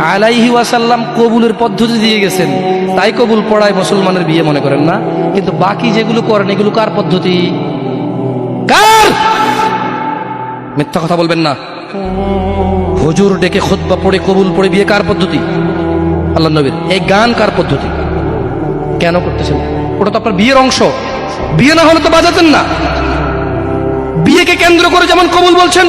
আলাইহি ওয়াসাল্লাম কবুলের পদ্ধতি দিয়ে গেছেন। তাই কবুল পড়ায় মুসলমানের বিয়ে মনে করেন না। কিন্তু বাকি যেগুলো করেন, এগুলো কার পদ্ধতি? কার? মিথ্যা কথা বলবেন না। হুজুর ডেকে খুতবা পড়ে, কবুল পড়ে বিয়ে কার পদ্ধতি? আল্লাহ নবীর। এই গান কার পদ্ধতি? কেন করতেছেন? ওটা তো আপনার বিয়ের অংশ। বিয়ে না হলে তো বাজাতেন না। বিয়েকে কেন্দ্র করে যেমন কবুল বলছেন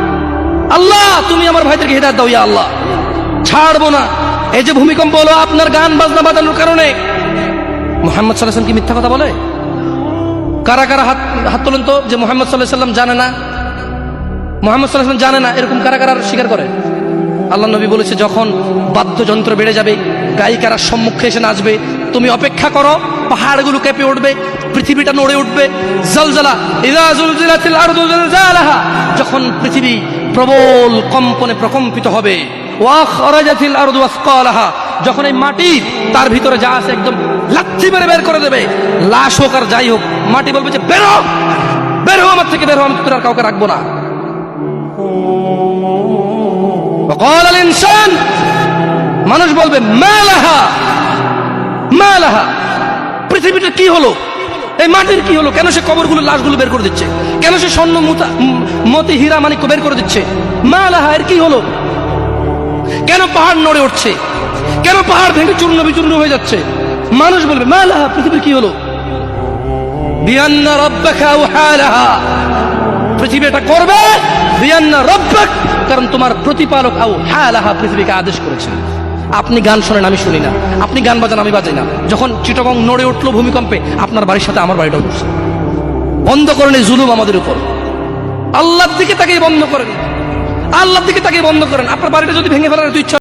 আল্লাহ, তুমি আমার ভাইদেরকে হেদায়ত দাও, ইয়া আল্লাহ। ছাড়বো না। এই যে ভূমিকম্প হলো, আপনার গান বাজনা বাজানোর কারণে। মোহাম্মদ সাল্লাহ কি মিথ্যা কথা বলে? কারা কারা হাত হাত তোলেন তো, যে মোহাম্মদ সাল্লাহ জানে না? মোহাম্মদ সাল্লাহ জানে না, এরকম কারা কারা স্বীকার করে? আল্লাহ নবী বলেছে, যখন বাদ্যযন্ত্র বেড়ে যাবে গায়িকারা সম্মুখে এসে নাচবে তুমি অপেক্ষা করো পাহাড়গুলো কেঁপে উঠবে পৃথিবীটা নড়ে উঠবে জলজলা ইদা জুলজিলাতিল আরদু জিলজালাহা যখন পৃথিবী প্রবল কম্পনে প্রকম্পিত হবে ওয়া খরাজাতিল আরদু আসকালাহা যখন এই মাটি তার ভিতরে যা আছে একদম লাথি মেরে বের করে দেবে লাশ হোক আর যাই হোক মাটি বলবে যে বেরো বেরো আমার থেকে বেরো আমি তোর আর কাউকে রাখবো না وقال الانسان মানুষ বলবে, মালাহা মালাহা। পৃথিবীটা কি হলো? এই মাটির কি হলো? কেন সে কবরগুলো লাশগুলো বের করে দিচ্ছে? কেন সে স্বর্ণ মুতা হীরা মানিক্য বের করে দিচ্ছে? মালাহা, এর কি হলো? কেন পাহাড় নড়ে উঠছে? কেন পাহাড় ভেঙে চূর্ণ বিচূর্ণ হয়ে যাচ্ছে? মানুষ বলবে, মালাহা, পৃথিবীর কি হলো? পৃথিবী এটা করবে কারণ তোমার প্রতিপালক আও হালাহা পৃথিবীকে আদেশ করেছেন আপনি গান শোনেন, আমি শুনি না। আপনি গান বাজান, আমি বাজাই না। যখন চিটগং নড়ে উঠল ভূমিকম্পে, আপনার বাড়ির সাথে আমার বাড়িটাও উঠছে। বন্ধ করেন এই জুলুম আমাদের উপর। আল্লাহর দিকে তাকে বন্ধ করেন। আল্লাহর দিকে তাকে বন্ধ করেন। আপনার বাড়িটা যদি ভেঙে ফেলার ইচ্ছা